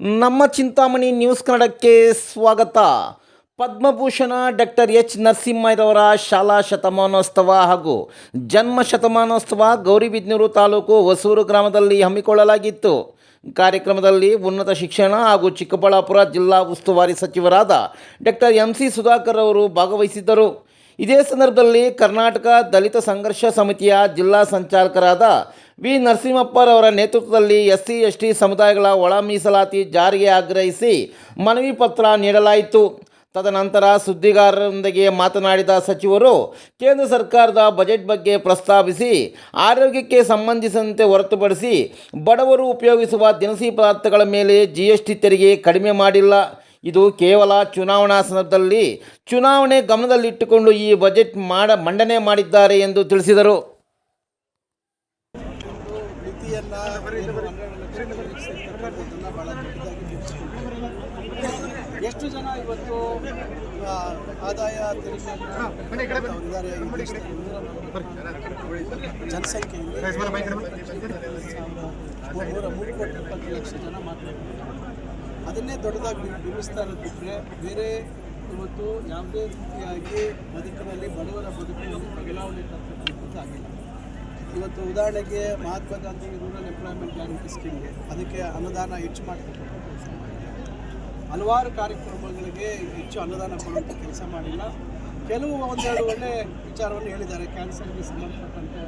ನಮ್ಮ ಚಿಂತಾಮಣಿ ನ್ಯೂಸ್ ಕನ್ನಡಕ್ಕೆ ಸ್ವಾಗತ. ಪದ್ಮಭೂಷಣ ಡಾಕ್ಟರ್ ಎಚ್ ನರಸಿಂಹಯ್ಯರವರ ಶಾಲಾ ಶತಮಾನೋತ್ಸವ ಹಾಗೂ ಜನ್ಮ ಶತಮಾನೋತ್ಸವ ಗೌರಿಬಿದನೂರು ತಾಲೂಕು ಹೊಸೂರು ಗ್ರಾಮದಲ್ಲಿ ಹಮ್ಮಿಕೊಳ್ಳಲಾಗಿತ್ತು. ಕಾರ್ಯಕ್ರಮದಲ್ಲಿ ಉನ್ನತ ಶಿಕ್ಷಣ ಹಾಗೂ ಚಿಕ್ಕಬಳ್ಳಾಪುರ ಜಿಲ್ಲಾ ಉಸ್ತುವಾರಿ ಸಚಿವರಾದ ಡಾಕ್ಟರ್ ಎಂ ಸಿ ಸುಧಾಕರ್ ಅವರು ಭಾಗವಹಿಸಿದ್ದರು. ಇದೇ ಸಂದರ್ಭದಲ್ಲಿ ಕರ್ನಾಟಕ ದಲಿತ ಸಂಘರ್ಷ ಸಮಿತಿಯ ಜಿಲ್ಲಾ ಸಂಚಾಲಕರಾದ ವಿ. ನರಸಿಂಹಪ್ಪರವರ ನೇತೃತ್ವದಲ್ಲಿ ಎಸ್ ಸಿ ಎಸ್ ಟಿ ಸಮುದಾಯಗಳ ಒಳ ಮೀಸಲಾತಿ ಜಾರಿಗೆ ಆಗ್ರಹಿಸಿ ಮನವಿ ಪತ್ರ ನೀಡಲಾಯಿತು. ತದನಂತರ ಸುದ್ದಿಗಾರರೊಂದಿಗೆ ಮಾತನಾಡಿದ ಸಚಿವರು, ಕೇಂದ್ರ ಸರ್ಕಾರದ ಬಜೆಟ್ ಬಗ್ಗೆ ಪ್ರಸ್ತಾಪಿಸಿ, ಆರೋಗ್ಯಕ್ಕೆ ಸಂಬಂಧಿಸಿದಂತೆ ಹೊರತುಪಡಿಸಿ ಬಡವರು ಉಪಯೋಗಿಸುವ ದಿನಸಿ ಪದಾರ್ಥಗಳ ಮೇಲೆ ಜಿ ಎಸ್ ಟಿ ತೆರಿಗೆ ಕಡಿಮೆ ಮಾಡಿಲ್ಲ. ಇದು ಕೇವಲ ಚುನಾವಣಾ ಸಂದರ್ಭದಲ್ಲಿ ಚುನಾವಣೆ ಗಮನದಲ್ಲಿಟ್ಟುಕೊಂಡು ಈ ಬಜೆಟ್ ಮಾಡ ಮಂಡನೆ ಮಾಡಿದ್ದಾರೆ ಎಂದು ತಿಳಿಸಿದರು. ದೊಡ್ಡದಾಗಿ ಎಷ್ಟು ಜನ ಇವತ್ತು ಆದಾಯ ತೆರಿಗೆ ಜನಸಂಖ್ಯೆ ಲಕ್ಷ ಜನ ಮಾತಾಡ್ತಾರೆ ಅದನ್ನೇ ದೊಡ್ಡದಾಗಿ ಬಿಂಬಿಸ್ತಾ ಇರೋದು ಬಿಟ್ಟರೆ ಬೇರೆ ಇವತ್ತು ಯಾವುದೇ ರೀತಿಯಾಗಿ ಬದುಕಿನಲ್ಲಿ ಬಡವರ ಬದುಕಿನಲ್ಲಿ ಬದಲಾವಣೆ ತರ್ತಕ್ಕಂಥದ್ದು ಆಗಿಲ್ಲ. ಇವತ್ತು ಉದಾಹರಣೆಗೆ Mahatma Gandhi rural employment guarantee ಸ್ಕೀಮ್ಗೆ ಅದಕ್ಕೆ ಅನುದಾನ ಹೆಚ್ಚು ಮಾಡಬೇಕು ಹಲವಾರು ಕಾರ್ಯಕ್ರಮಗಳಿಗೆ ಹೆಚ್ಚು ಅನುದಾನ ಕೊಡುವಂಥ ಕೆಲಸ ಮಾಡಿಲ್ಲ. ಕೆಲವು ಒಂದೆರಡು ಒಳ್ಳೆ ವಿಚಾರವನ್ನು ಹೇಳಿದ್ದಾರೆ. ಕ್ಯಾನ್ಸರ್ಗೆ ಸಂಬಂಧಪಟ್ಟಂತೆ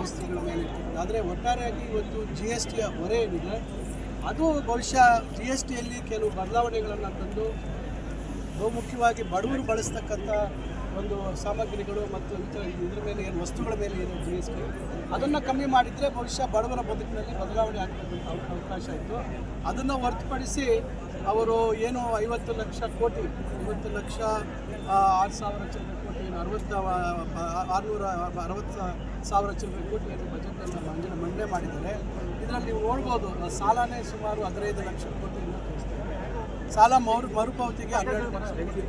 ಔಷಧಿಗಳ ಮೇಲೆ ಆದರೆ ಒಟ್ಟಾರೆಯಾಗಿ ಇವತ್ತು ಜಿ ಎಸ್ ಟಿಯ ಹೊರೆ ಏನಿದೆ, ಅದು ಬಹುಶಃ ಜಿ ಎಸ್ ಟಿಯಲ್ಲಿ ಕೆಲವು ಬದಲಾವಣೆಗಳನ್ನು ತಂದು ಬಹುಮುಖ್ಯವಾಗಿ ಬಡವರು ಬಳಸ್ತಕ್ಕಂಥ ಒಂದು ಸಾಮಗ್ರಿಗಳು ಮತ್ತು ಇದರ ಮೇಲೆ ಏನು ವಸ್ತುಗಳ ಮೇಲೆ ಏನು ಜಿ ಎಸ್ ಟಿ ಅದನ್ನು ಕಮ್ಮಿ ಮಾಡಿದರೆ ಬಹುಶಃ ಬಡವರ ಬದುಕಿನಲ್ಲಿ ಬದಲಾವಣೆ ಆಗ್ತಕ್ಕಂಥ ಅವ- ಅವಕಾಶ ಇತ್ತು. ಅದನ್ನು ಹೊರತುಪಡಿಸಿ ಅವರು ಏನು ಐವತ್ತು ಲಕ್ಷ ಕೋಟಿ, ಐವತ್ತು ಲಕ್ಷ ಆರು ಸಾವಿರ ಚಿಲ್ಲರೆ ಕೋಟಿ ಅರವತ್ತು ಆರುನೂರ ಅರವತ್ತು ಸಾವಿರ ಚಿಲ್ಲರೆ ಕೋಟಿ ಏನು ಬಜೆಟನ್ನು ಮಂಜಿನ ಮಂಡನೆ ಮಾಡಿದ್ದಾರೆ. ಇದರಲ್ಲಿ ನೋಡ್ಬೋದು, ಸಾಲನೇ ಸುಮಾರು ಹದಿನೈದು ಲಕ್ಷ ಕೋಟಿಯನ್ನು ಸಾಲ ಮರು ಮರುಪಾವತಿಗೆ ಹನ್ನೆರಡು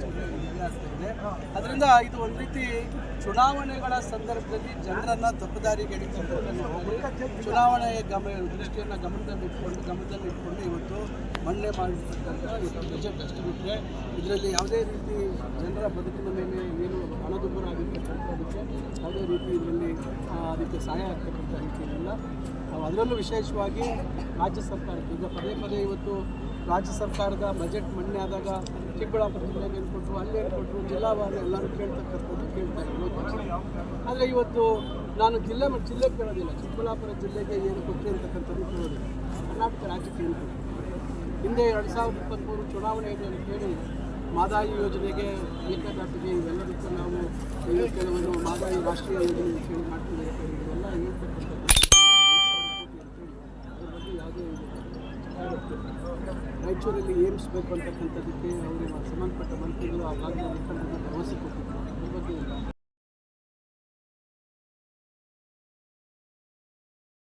ಇದೆ ಅದರಿಂದ ಇದು ಒಂದು ರೀತಿ ಚುನಾವಣೆಗಳ ಸಂದರ್ಭದಲ್ಲಿ ಜನರನ್ನ ತಪ್ಪುದಾರಿಗೆ ಚುನಾವಣೆಯ ಗಮ ದೃಷ್ಟಿಯನ್ನು ಗಮನದಲ್ಲಿ ಇಟ್ಕೊಂಡು ಗಮನದಲ್ಲಿ ಇಟ್ಕೊಂಡು ಇವತ್ತು ಮಂಡನೆ ಮಾಡಿರ್ತಕ್ಕಂಥ ಬಜೆಟ್ ಅಷ್ಟು ಬಿಟ್ಟರೆ ಇದರಲ್ಲಿ ಯಾವುದೇ ರೀತಿ ಜನರ ಬದುಕಿನ ಮೇಲೆ ಏನು ಹಣದುಬ್ಬರ ಆಗಿರ್ತಕ್ಕಂಥದ್ದಕ್ಕೆ ಯಾವುದೇ ರೀತಿ ಇದರಲ್ಲಿ ಅದಕ್ಕೆ ಸಹಾಯ ಆಗ್ತಕ್ಕಂಥ ರೀತಿಯಲ್ಲ ಅದರಲ್ಲೂ ವಿಶೇಷವಾಗಿ ರಾಜ್ಯ ಸರ್ಕಾರದಿಂದ ಪದೇ ಪದೇ ಇವತ್ತು ರಾಜ್ಯ ಸರ್ಕಾರದ ಬಜೆಟ್ ಮಂಡನೆ ಆದಾಗ ಚಿಕ್ಕಬಳ್ಳಾಪುರ ಜಿಲ್ಲೆಗೆ ಏನು ಕೊಟ್ಟರು ಅಲ್ಲಿ ಏನು ಎಲ್ಲರೂ ಕೇಳ್ತಕ್ಕಂಥದ್ದು ಕೇಳ್ತಾರೆ ಆದರೆ ಇವತ್ತು ನಾನು ಜಿಲ್ಲೆ ಮತ್ತು ಜಿಲ್ಲೆ ಕೇಳೋದಿಲ್ಲ ಚಿಕ್ಕಬಳ್ಳಾಪುರ ಜಿಲ್ಲೆಗೆ ಏನು ಕೊಟ್ಟರು ಅಂತಕ್ಕಂಥದ್ದು ಕೇಳೋದಿಲ್ಲ ಕರ್ನಾಟಕ ರಾಜ್ಯಕ್ಕೆ ಹಿಂದೆ ಎರಡು ಸಾವಿರದ ಇಪ್ಪತ್ತ್ಮೂರು ಚುನಾವಣೆಯಲ್ಲಿ ಹೇಳಿ ಮಾದಾಯಿ ಯೋಜನೆಗೆ ಏಕದಾಟಿಗೆ ಇವೆಲ್ಲದಕ್ಕೂ ನಾವು ಕೆಲವೊಂದು ಮಾದಾಯಿ ರಾಷ್ಟ್ರೀಯ ಯೋಜನೆ ಮಾಡ್ತಿದ್ದೇವೆ ಇವೆಲ್ಲ ಹೇಳ್ತಕ್ಕಂಥದ್ದು ಅದ್ರ ಬಗ್ಗೆ ಯಾವುದೇ ರಾಯಚೂರಲ್ಲಿ ಏಮ್ಸ್ ಬೇಕು ಅಂತಕ್ಕಂಥದ್ದಕ್ಕೆ ಅವರಿಗೆ ಸಂಬಂಧಪಟ್ಟ ಮಂತ್ರಿಗಳು ಆ ಮುಖಂಡರನ್ನ ಭರವಸೆ ಇಲ್ಲ